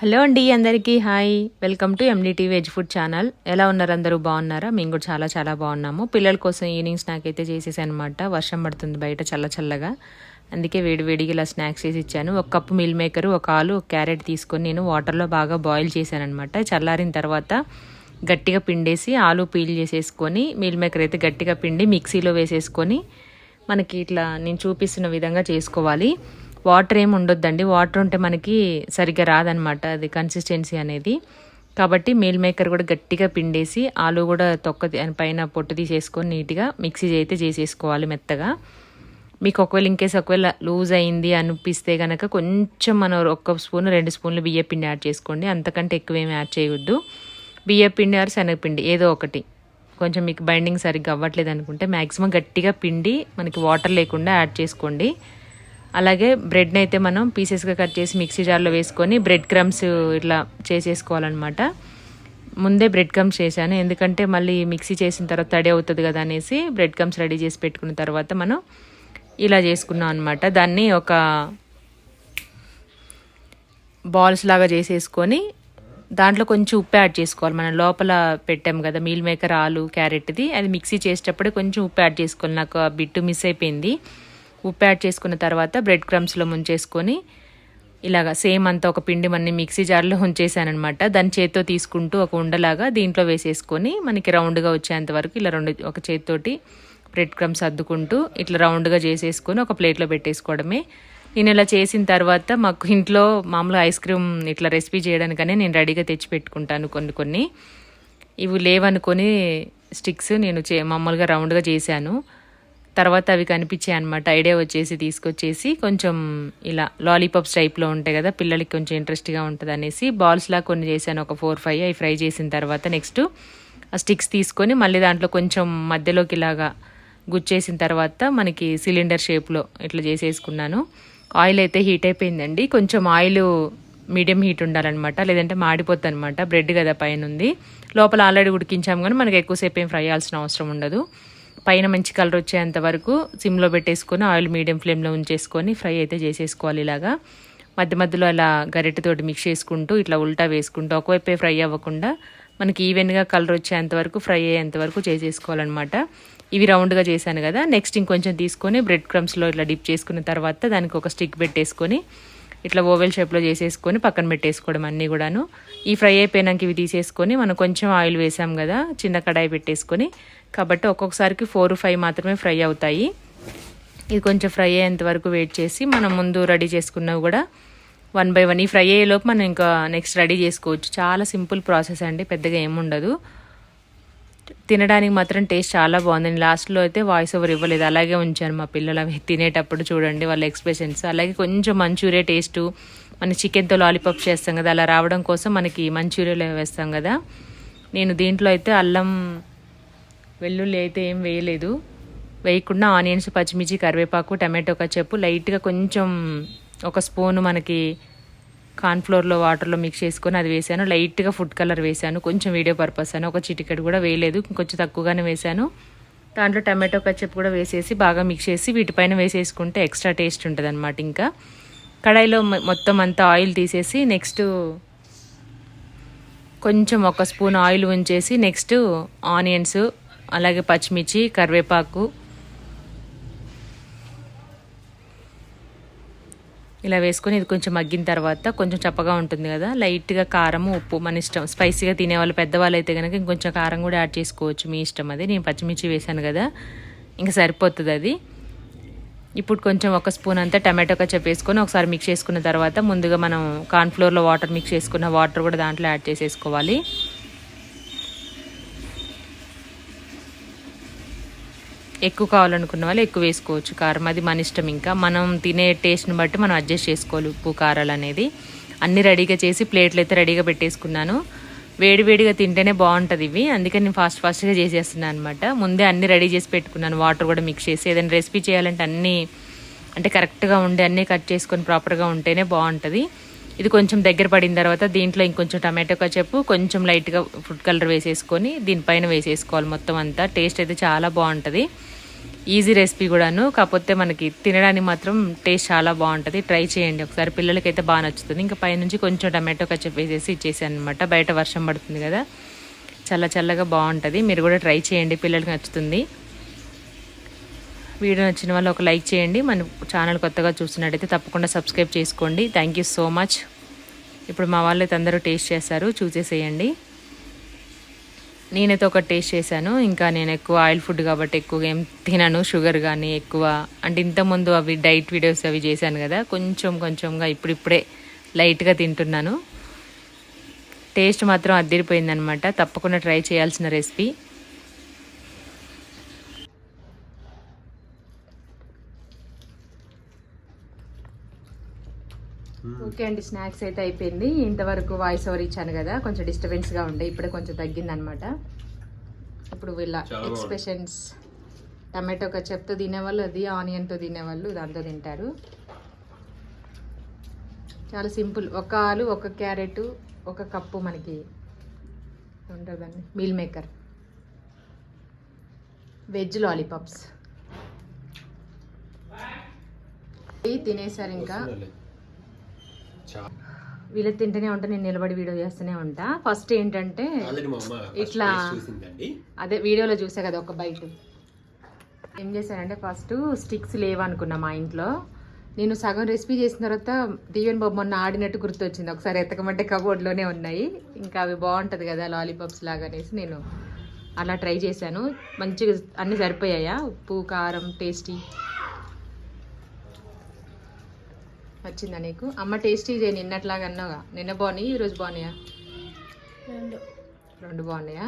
Hello అండి అందరికీ hi. Welcome to MDT veg food channel. ఎలా ఉన్నారు అందరూ? బాగున్నారా? మేము కూడా చాలా చాలా బాగున్నాము. పిల్లల కోసం ఈవినింగ్ స్నాక్ అయితే చేసేసాను అనమాట వర్షం పడుతుంది బయట చల్ల చల్లగా. అందుకే వేడి వేడిగా ఇలా స్నాక్స్ చేసి ఇచ్చాను. ఒక కప్పు మిల్ మేకర్ ఒక ఆలు ఒక క్యారెట్ తీసుకొని నేను వాటర్లో బాగా బాయిల్ చేశాను అనమాట చల్లారిన తర్వాత గట్టిగా పిండేసి ఆలు పీల్ చేసేసుకొని మిల్ మేకర్ అయితే గట్టిగా పిండి మిక్సీలో వేసేసుకొని మనకి ఇట్లా నేను చూపిస్తున్న విధంగా చేసుకోవాలి. వాటర్ ఏమి ఉండొద్దండి. వాటర్ ఉంటే మనకి సరిగ్గా రాదనమాట అది కన్సిస్టెన్సీ అనేది. కాబట్టి మీల్ మేకర్ కూడా గట్టిగా పిండేసి ఆలు కూడా తొక్క పైన పొట్టు తీసేసుకొని నీట్గా మిక్సీ అయితే చేసేసుకోవాలి మెత్తగా. మీకు ఒకవేళ ఇంకేస్ ఒకవేళ లూజ్ అయింది అనిపిస్తే కనుక కొంచెం మనం ఒక్క స్పూన్ రెండు స్పూన్లు బియ్య పిండి యాడ్ చేసుకోండి. అంతకంటే ఎక్కువ ఏమి యాడ్ చేయవద్దు. బియ్య పిండి ఆర్ శనగపిండి ఏదో ఒకటి. కొంచెం మీకు బైండింగ్ సరిగ్గా అవ్వట్లేదు అనుకుంటే మ్యాక్సిమం గట్టిగా పిండి మనకి వాటర్ లేకుండా యాడ్ చేసుకోండి. అలాగే బ్రెడ్ని అయితే మనం పీసెస్గా కట్ చేసి మిక్సీ జార్లో వేసుకొని బ్రెడ్ క్రమ్స్ ఇట్లా చేసేసుకోవాలన్నమాట. ముందే బ్రెడ్ క్రమ్స్ చేశాను. ఎందుకంటే మళ్ళీ మిక్సీ చేసిన తర్వాత తడి అవుతుంది కదా అనేసి బ్రెడ్ క్రమ్స్ రెడీ చేసి పెట్టుకున్న తర్వాత మనం ఇలా చేసుకున్నాం అనమాట దాన్ని ఒక బాల్స్ లాగా చేసేసుకొని దాంట్లో కొంచెం ఉప్పు యాడ్ చేసుకోవాలి. మనం లోపల పెట్టాం కదా మీల్ మేకర్ ఆలు క్యారెట్ది అది మిక్సీ చేసేటప్పుడే కొంచెం ఉప్పు యాడ్ చేసుకోవాలి. నాకు ఆ బిట్టు మిస్ అయిపోయింది. ఉప్పు యాడ్ చేసుకున్న తర్వాత బ్రెడ్ క్రమ్స్లో ముంచేసుకొని ఇలాగా సేమ్ అంతా ఒక పిండి మన మిక్సీ జార్లో ఉంచేసానమాట దాని చేత్తో తీసుకుంటూ ఒక ఉండలాగా దీంట్లో వేసేసుకొని మనకి రౌండ్గా వచ్చేంత వరకు ఇలా రెండు ఒక చేత్తోటి బ్రెడ్ క్రమ్స్ అద్దుకుంటూ ఇట్లా రౌండ్గా చేసేసుకొని ఒక ప్లేట్లో పెట్టేసుకోవడమే. నేను ఇలా చేసిన తర్వాత మాకు ఇంట్లో మామూలుగా ఐస్ క్రీమ్ ఇట్లా రెసిపీ చేయడానికనే నేను రెడీగా తెచ్చి పెట్టుకుంటాను కొన్ని కొన్ని. ఇవి లేవనుకొని స్టిక్స్ నేను చే మామూలుగా రౌండ్గా చేశాను. తర్వాత అవి కనిపించాయి అనమాట ఐడియా వచ్చేసి తీసుకొచ్చేసి కొంచెం ఇలా లాలీపాప్స్ టైప్లో ఉంటాయి కదా పిల్లలకి కొంచెం ఇంట్రెస్ట్గా ఉంటుంది అనేసి బాల్స్లా కొన్ని చేశాను. ఒక ఫోర్ ఫైవ్ అవి ఫ్రై చేసిన తర్వాత నెక్స్ట్ ఆ స్టిక్స్ తీసుకొని మళ్ళీ దాంట్లో కొంచెం మధ్యలోకి ఇలాగా గుచ్చేసిన తర్వాత మనకి సిలిండర్ షేప్లో ఇట్లా చేసేసుకున్నాను. ఆయిల్ అయితే హీట్ అయిపోయిందండి. కొంచెం ఆయిల్ మీడియం హీట్ ఉండాలన్నమాట. లేదంటే మాడిపోద్ది అనమాట బ్రెడ్ కదా పైన ఉంది లోపల ఆల్రెడీ ఉడికించాము కానీ మనకి ఎక్కువసేపు ఏం ఫ్రై చేయాల్సిన అవసరం ఉండదు. పైన మంచి కలర్ వచ్చేంత వరకు సిమ్లో పెట్టేసుకొని ఆయిల్ మీడియం ఫ్లేమ్లో ఉంచేసుకొని ఫ్రై అయితే చేసేసుకోవాలి ఇలాగా. మధ్య మధ్యలో అలా గరిటెతోటి మిక్స్ చేసుకుంటూ ఇట్లా ఉల్టా వేసుకుంటూ ఒకవైపే ఫ్రై అవ్వకుండా మనకి ఈవెన్గా కలర్ వచ్చేంత వరకు ఫ్రై అయ్యేంత వరకు చేసేసుకోవాలన్నమాట. ఇవి రౌండ్గా చేశాను కదా నెక్స్ట్ ఇంకొంచెం తీసుకొని బ్రెడ్ క్రమ్స్లో ఇట్లా డిప్ చేసుకున్న తర్వాత దానికి ఒక స్టిక్ పెట్టేసుకొని ఇట్లా ఓవెల్ షేప్లో చేసేసుకొని పక్కన పెట్టేసుకోవడం అన్నీ కూడాను. ఈ ఫ్రై అయిపోయినాక ఇవి తీసేసుకొని మనం కొంచెం ఆయిల్ వేసాం కదా చిన్న కడాయి పెట్టేసుకొని. కాబట్టి ఒక్కొక్కసారికి ఫోర్ ఫైవ్ మాత్రమే ఫ్రై అవుతాయి. ఇది కొంచెం ఫ్రై అయ్యేంత వరకు వెయిట్ చేసి మనం ముందు రెడీ చేసుకున్నవి కూడా వన్ బై వన్ ఈ ఫ్రై అయ్యేలోపు మనం ఇంకా నెక్స్ట్ రెడీ చేసుకోవచ్చు. చాలా సింపుల్ ప్రాసెస్ అండి పెద్దగా ఏముండదు. తినడానికి మాత్రం టేస్ట్ చాలా బాగుందండి. లాస్ట్లో అయితే వాయిస్ ఓవర్ ఇవ్వలేదు. అలాగే ఉంచాను మా పిల్లలు. అవి తినేటప్పుడు చూడండి వాళ్ళ ఎక్స్ప్రెషన్స్ అలాగే కొంచెం మంచూరియా టేస్ట్ మన చికెన్తో లాలీపాప్ చేస్తాం కదా అలా రావడం కోసం మనకి మంచూరియాలో వేస్తాం కదా. నేను దీంట్లో అయితే అల్లం వెల్లుల్లి అయితే ఏం వేయలేదు. వేయకుండా ఆనియన్స్ పచ్చిమిర్చి కరివేపాకు టమాటో కచ్చప్పు లైట్గా కొంచెం ఒక స్పూన్ మనకి కార్న్ఫ్లోర్లో వాటర్లో మిక్స్ చేసుకొని అది వేసాను లైట్గా ఫుడ్ కలర్ వేసాను కొంచెం వీడియో పర్పస్ అని. ఒక చిటికెట్ కూడా వేయలేదు. కొంచెం తక్కువగానే వేసాను దాంట్లో టమాటో కచ్చప్ కూడా వేసేసి బాగా మిక్స్ చేసి వీటిపైన వేసేసుకుంటే ఎక్స్ట్రా టేస్ట్ ఉంటుంది అనమాట ఇంకా. కడాయిలో మొత్తం అంతా ఆయిల్ తీసేసి నెక్స్ట్ కొంచెం ఒక స్పూన్ ఆయిల్ ఉంచేసి నెక్స్ట్ ఆనియన్స్ అలాగే పచ్చిమిర్చి కరివేపాకు ఇలా వేసుకొని ఇది కొంచెం మగ్గిన తర్వాత కొంచెం చప్పగా ఉంటుంది కదా లైట్గా కారం ఉప్పు మన ఇష్టం. స్పైసీగా తినేవాళ్ళు పెద్దవాళ్ళు అయితే కనుక ఇంకొంచెం కారం కూడా యాడ్ చేసుకోవచ్చు. మీ ఇష్టం అది. నేను పచ్చిమిర్చి వేసాను కదా ఇంకా సరిపోతుంది అది. ఇప్పుడు కొంచెం ఒక స్పూన్ అంతా టమాటో కచ్చప్ వేసుకొని ఒకసారి మిక్స్ చేసుకున్న తర్వాత ముందుగా మనం కార్న్ఫ్లోర్లో వాటర్ మిక్స్ చేసుకున్న వాటర్ కూడా దాంట్లో యాడ్ చేసేసుకోవాలి. ఎక్కువ కావాలనుకున్న వాళ్ళు ఎక్కువ వేసుకోవచ్చు కారం. అది మన ఇష్టం ఇంకా. మనం తినే టేస్ట్ని బట్టి మనం అడ్జస్ట్ చేసుకోవాలి ఉప్పు కారాలు అనేది. అన్నీ రెడీగా చేసి ప్లేట్లు అయితే రెడీగా పెట్టేసుకున్నాను. వేడివేడిగా తింటేనే బాగుంటుంది ఇవి. అందుకని నేను ఫాస్ట్ ఫాస్ట్గా చేసేస్తున్నాను అనమాట ముందే అన్నీ రెడీ చేసి పెట్టుకున్నాను. వాటర్ కూడా మిక్స్ చేసి. ఏదైనా రెసిపీ చేయాలంటే అన్నీ అంటే కరెక్ట్గా ఉండి అన్నీ కట్ చేసుకొని ప్రాపర్గా ఉంటేనే బాగుంటుంది. ఇది కొంచెం దగ్గర పడిన తర్వాత దీంట్లో ఇంకొంచెం టమాటో కచప్పు కొంచెం లైట్గా ఫుడ్ కలర్ వేసేసుకొని దీనిపైన వేసేసుకోవాలి మొత్తం అంతా. టేస్ట్ అయితే చాలా బాగుంటుంది. ఈజీ రెసిపీ కూడాను. కాకపోతే మనకి తినడానికి మాత్రం టేస్ట్ చాలా బాగుంటుంది. ట్రై చేయండి ఒకసారి. పిల్లలకైతే బాగా నచ్చుతుంది. ఇంకా పైనుంచి కొంచెం టమాటో కచప్ వేసేసి ఇచ్చేసాను అనమాట బయట వర్షం పడుతుంది కదా. చల్ల చల్లగా బాగుంటుంది. మీరు కూడా ట్రై చేయండి. పిల్లలకి నచ్చుతుంది. వీడియో నచ్చిన వాళ్ళు ఒక లైక్ చేయండి. మన ఛానల్ కొత్తగా చూస్తున్నట్టయితే తప్పకుండా సబ్స్క్రైబ్ చేసుకోండి. థ్యాంక్ యూ సో మచ్ ఇప్పుడు మా వాళ్ళైతే అందరూ టేస్ట్ చేస్తారు చూసేసేయండి. నేనైతే ఒకటి టేస్ట్ చేశాను. ఇంకా నేను ఎక్కువ ఆయిల్ ఫుడ్ కాబట్టి ఎక్కువగా ఏం తినను. షుగర్ కానీ ఎక్కువ. అంటే ఇంతకుముందు అవి డైట్ వీడియోస్ అవి చేశాను కదా. కొంచెం కొంచెంగా ఇప్పుడిప్పుడే లైట్గా తింటున్నాను. టేస్ట్ మాత్రం అద్దరిపోయిందనమాట తప్పకుండా ట్రై చేయాల్సిన రెసిపీ. ఓకే అండి స్నాక్స్ అయితే అయిపోయింది. ఇంతవరకు వాయిస్ ఓవర్ ఇచ్చాను కదా కొంచెం డిస్టర్బెన్స్గా ఉండే ఇప్పుడే కొంచెం తగ్గిందనమాట. ఇప్పుడు వీళ్ళ. ఎక్స్ప్రెషన్స్ టమాటో కచప్తో తినేవాళ్ళు అది ఆనియన్తో తినేవాళ్ళు దాంతో తింటారు. చాలా సింపుల్. ఒక ఆలు ఒక క్యారెట్ ఒక కప్పు మనకి ఉంటుందండి. మీల్ మేకర్ వెజ్ లాలీపాప్స్ తినేసారు ఇంకా. వీళ్ళు తింటూనే ఉంటా నేను నిలబడి వీడియో చేస్తూనే ఉంటా. ఫస్ట్ ఏంటంటే ఇట్లా అదే వీడియోలో చూసా కదా ఒక బైట్. ఏం చేశానంటే ఫస్ట్ స్టిక్స్ లేవనుకున్నా మా ఇంట్లో. నేను సగం రెసిపీ చేసిన తర్వాత దీవెన్ బాబు మొన్న ఆడినట్టు గుర్తొచ్చింది. ఒకసారి ఎత్తకమంటే కబోర్డ్లోనే ఉన్నాయి. ఇంకా అవి బాగుంటుంది కదా లాలీపాప్స్ లాగా అనేసి నేను అలా ట్రై చేశాను. మంచిగా అన్నీ సరిపోయాయా? ఉప్పు కారం టేస్టీ వచ్చిందా నీకు? అమ్మ టేస్టీ చేయి నిన్నట్లాగా అన్నావుగా. నిన్న బాగున్నాయి? ఈరోజు బాగున్నాయా? రెండు. బాగున్నాయా?